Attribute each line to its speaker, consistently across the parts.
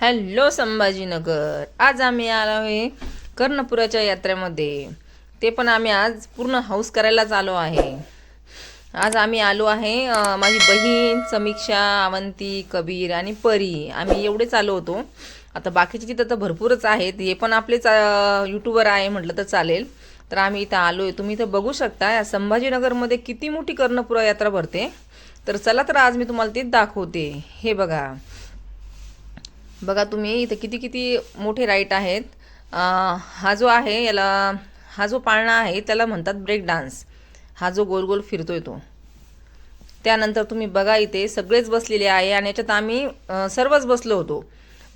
Speaker 1: Hello Sambhajinagar. आज आम्ही आलो आहे कर्णपुराच्या यात्रेमध्ये. ते पण आम्ही आज पूर्ण हाऊस करायलाच आलो आहे. आज आम्ही आलो आहे माझी बहीण समीक्षा अवंती कबीर आणि परी. आम्ही एवढेच आलो होतो. आता बाकीचे तिथं तर भरपूरच आहेत. हे पण आपलेच यूट्यूबर आहे म्हटलं तर चालेल. तर आम्ही इथं आलो आहे तुम्ही इथं बघू शकता या संभाजीनगरमध्ये किती मोठी कर्णपुरा यात्रा भरते. तर चला तर आज मी तुम्हाला ते दाखवते. हे बघा. बघा तुम्ही इथं किती किती मोठे राईट आहेत. हा जो आहे याला हा जो पाळणा आहे त्याला म्हणतात ब्रेक डान्स. हा जो गोल गोल फिरतोय तो. त्यानंतर तुम्ही बघा इथे सगळेच बसलेले आहे आणि याच्यात आम्ही सर्वच बसलो होतो.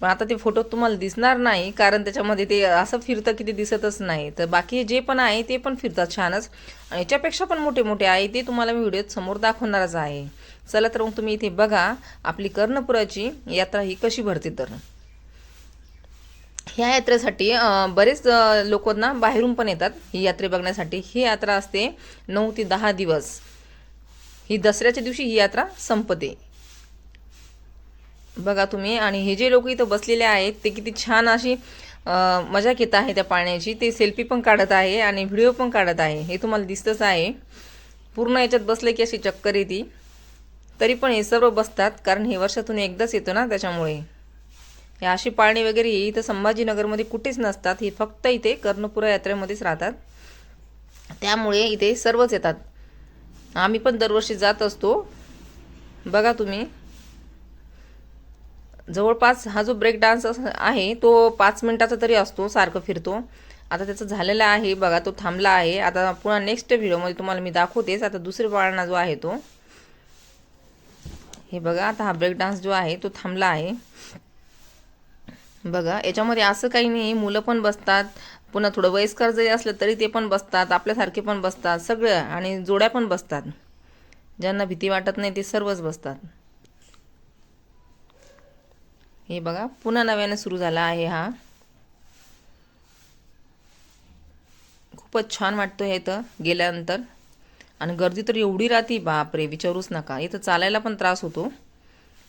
Speaker 1: पण आता ते फोटो तुम्हाला दिसणार नाही कारण त्याच्यामध्ये ते असं फिरतं की ते दिसतच नाही. तर बाकी जे पण आहे ते पण फिरतात छानच. आणि याच्यापेक्षा पण मोठे मोठे आहे ते तुम्हाला मी व्हिडिओत समोर दाखवणारच आहे. चला तर मग तुम्ही इथे बघा आपली कर्णपुराची यात्रा ही कशी भरते तर. ह्या यात्रेसाठी बरेच लोकांना बाहेरून पण येतात ही यात्रे बघण्यासाठी. ही यात्रा असते नऊ ते दहा दिवस. ही दसऱ्याच्या दिवशी ही यात्रा संपते. बघा तुम्ही आणि हे जे लोक इथं बसलेले आहेत ते किती छान अशी मजा घेत आहे त्या पाण्याची ते सेल्फी पण काढत आहे आणि व्हिडिओ पण काढत आहे. हे तुम्हाला दिसतच आहे. पूर्ण याच्यात बसले की अशी चक्कर येते. तरी पण हे सर्व बसतात कारण हे वर्षातून एकदाच येतो ना त्याच्यामुळे. हे अशी पाळणी वगैरे इथं संभाजीनगरमध्ये कुठेच नसतात हे फक्त इथे कर्णपुरा यात्रेमध्येच राहतात. त्यामुळे इथे सर्वच येतात. आम्ही पण दरवर्षी जात असतो. बघा तुम्ही. जवळपास हा जो ब्रेक डान्स आहे तो पाच मिनटाचा तरी असतो सारखं फिरतो. आता त्याचं झालेला आहे बघा तो थांबला आहे. आता पुन्हा नेक्स्ट व्हिडिओमध्ये तुम्हाला मी दाखवतेच. आता दुसरी पाळणा जो आहे तो. हे बघा आता हा ब्रेक डान्स जो आहे तो थांबला आहे. बघा याच्यामध्ये असं काही नाही मुलं पण बसतात पुन्हा थोडं वयस्कर जरी असलं तरी ते पण बसतात आपल्यासारखे पण बसतात सगळं आणि जोड्या पण बसतात. ज्यांना भीती वाटत नाही ते सर्वच बसतात. हे बघा पुन्हा नव्याने सुरू झाला आहे हा. खूपच छान वाटतो हे इथं गेल्यानंतर. आणि गर्दी तर एवढी राहते बापरे विचारूच नका. इथं चालायला पण त्रास होतो.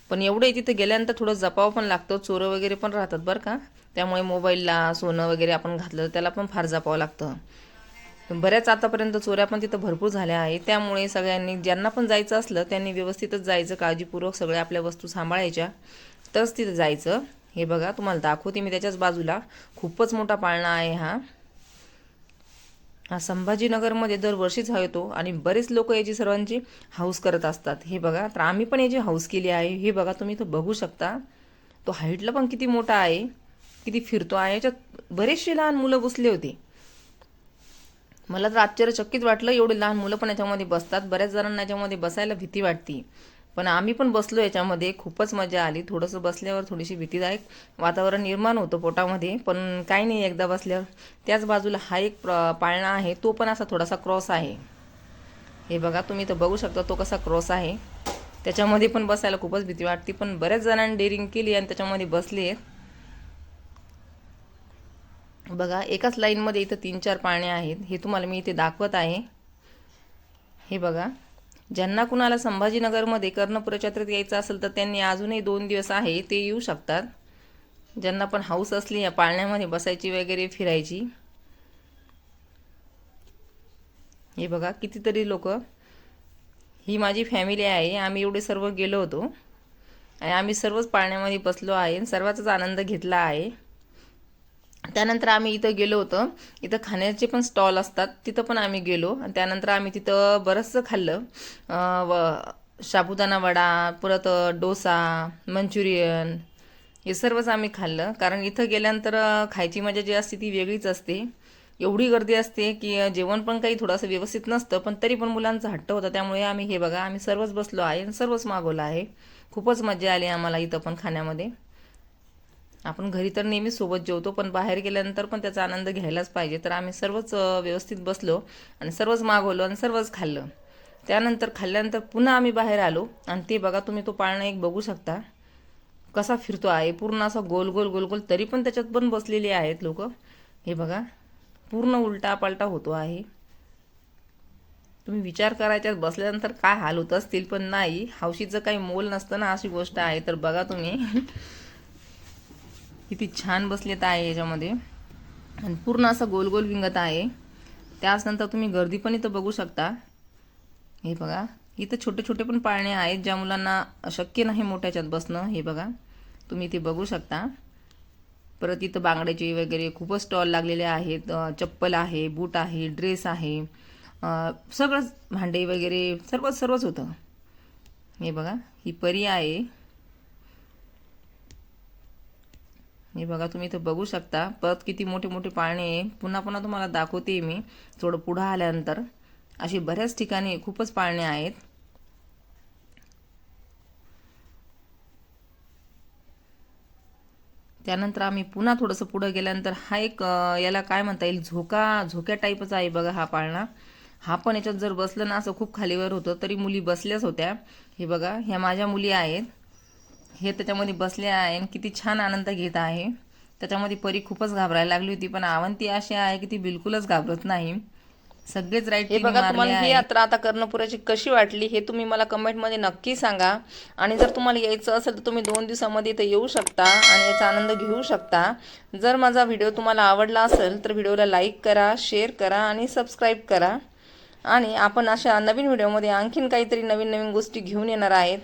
Speaker 1: पण एवढं तिथं गेल्यानंतर थोडं जपावं पण लागतं चोरं वगैरे पण राहतात बरं का. त्यामुळे मोबाईलला सोनं वगैरे आपण घातलं त्याला पण फार जपावं लागतं. बऱ्याच आतापर्यंत चोऱ्या पण तिथं भरपूर झाल्या आहेत. त्यामुळे सगळ्यांनी ज्यांना पण जायचं असलं त्यांनी व्यवस्थितच जायचं काळजीपूर्वक सगळ्या आपल्या वस्तू सांभाळायच्या. तरच तिथं जायचं. हे बघा तुम्हाला दाखवते मी त्याच्याच बाजूला. खूपच मोठा पाळणा आहे हा. हा संभाजीनगरमध्ये दरवर्षीच हा येतो आणि बरेच लोक याची सर्वांची हाऊस करत असतात. हे बघा तर आम्ही पण याची हाऊस केली आहे. हे बघा तुम्ही तो बघू शकता. तो हाईटला पण किती मोठा आहे किती फिरतो आहे याच्यात बरेचसे लहान मुलं बसले होते. मला तर आश्चर्यचकित वाटलं एवढे लहान मुलं पण याच्यामध्ये बसतात. बऱ्याच जणांना याच्यामध्ये बसायला भीती वाटते. पण आम्ही पण बसलो याच्यामध्ये. खूपच मजा आली. थोडंसं बसल्यावर थोडीशी भीतीदायक वातावरण निर्माण होतं पोटामध्ये. पण काही नाही एकदा बसल्यावर. त्याच बाजूला हा एक प्र- पाळणा आहे. तो पण असा थोडासा क्रॉस आहे. हे बघा तुम्ही तर बघू शकता तो कसा क्रॉस आहे. त्याच्यामध्ये पण बसायला खूपच भीती वाटते. पण बऱ्याच जणांनी डेअरिंग केली आणि त्याच्यामध्ये बसले. बघा एकाच लाईनमध्ये इथं तीन चार पाळणे आहेत. हे तुम्हाला मी इथे दाखवत आहे. हे बघा. ज्यांना कुणाला संभाजीनगरमध्ये कर्णपुरा यायचं असेल तर त्यांनी अजूनही दोन दिवस आहे ते येऊ शकतात. ज्यांना पण हाऊस असली या पाळण्यामध्ये बसायची वगैरे फिरायची. हे बघा कितीतरी लोक. ही माझी फॅमिली आहे आम्ही एवढे सर्व गेलो होतो. आणि आम्ही सर्वच पाळण्यामध्ये बसलो आहे सर्वाचाच सर्वांचाच आनंद घेतला आहे. त्यानंतर आम्ही इथं गेलो होतो. इथं खाण्याचे पण स्टॉल असतात. तिथं पण आम्ही गेलो. आणि त्यानंतर आम्ही तिथं बरंचसं खाल्लं. व साबुदाणा वडा परत डोसा मंचुरियन हे सर्वच आम्ही खाल्लं. कारण इथं गेल्यानंतर खायची मजा जी असते ती वेगळीच असते. एवढी गर्दी असते की जेवण पण काही थोडंसं व्यवस्थित नसतं. पण तरी पण मुलांचा हट्ट होता. त्यामुळे आम्ही हे बघा आम्ही सर्वच बसलो आहे आणि सर्वच मागवलं आहे. खूपच मजा आली आम्हाला इथं पण खाण्यामध्ये. आपण घरी तर नेहमीच सोबत जेवतो पण बाहेर गेल्यानंतर पण त्याचा आनंद घ्यायलाच पाहिजे. तर आम्ही सर्वच व्यवस्थित बसलो आणि सर्वच मागवलं आणि सर्वच खाल्लं. त्यानंतर खाल्ल्यानंतर पुन्हा आम्ही बाहेर आलो आणि ते बघा तुम्ही तो पाळणा एक बघू शकता. कसा फिरतो आहे. पूर्ण असा गोल गोल गोल गोल. तरी पण त्याच्यात पण बसलेले आहेत लोक. हे बघा. पूर्ण उलटा पालटा होतो आहे. तुम्ही विचार करायच्यात बसल्यानंतर काय हाल होत असतील पण नाही. हौशीचं काही मोल नसतं ना अशी गोष्ट आहे. तर बघा तुम्ही. किती छान बसलेत आहे याच्यामध्ये. आणि पूर्ण असं गोल गोल विंगत आहे. त्याचनंतर तुम्ही गर्दी पण इथं बघू शकता. हे बघा इथं छोटे छोटे पण पाळणे आहेत ज्या मुलांना शक्य नाही मोठ्याच्यात बसणं. हे बघा तुम्ही इथे बघू शकता. परत इथं बांगड्याचे वगैरे खूपच स्टॉल लागलेले आहेत. चप्पल आहे बूट आहे ड्रेस आहे. सगळंच भांडे वगैरे सर्वच सर्वच होतं. हे बघा ही परी आहे. हे बघा तुम्ही इथं बघू शकता. परत किती मोठे मोठे पाळणे आहे. पुन्हा पुन्हा तुम्हाला दाखवते मी. थोडं पुढं आल्यानंतर अशी बऱ्याच ठिकाणी खूपच पाळणे आहेत. त्यानंतर आम्ही पुन्हा थोडंसं पुढं गेल्यानंतर हा एक याला काय म्हणता येईल? झोका झोक्या टाईपच आहे बघा हा पाळणा. हा पण याच्यात जर बसलं ना असं खूप खालीवर होतं तरी मुली बसल्याच होत्या. हे बघा ह्या माझ्या मुली आहेत. हे त्याच्यामध्ये बसले आहे आणि किती छान आनंद घेत आहे. त्याच्यामध्ये परी खूपच घाबरायला लागली होती पण आवंती अशी आहे की ती बिलकुलच घाबरत नाही. सगळेच राईट
Speaker 2: हे बघा तुम्हाला ही यात्रा आता कर्णपुराची कशी वाटली हे तुम्ही मला कमेंटमध्ये नक्की सांगा. आणि जर तुम्हाला यायचं असेल तर तुम्ही दोन दिवसामध्ये इथे येऊ शकता आणि याचा आनंद घेऊ शकता. जर माझा व्हिडिओ तुम्हाला आवडला असेल तर व्हिडिओला लाईक करा शेअर करा आणि सबस्क्राईब करा. आणि आपण अशा नवीन व्हिडिओमध्ये आणखीन काहीतरी नवीन नवीन गोष्टी घेऊन येणार आहेत.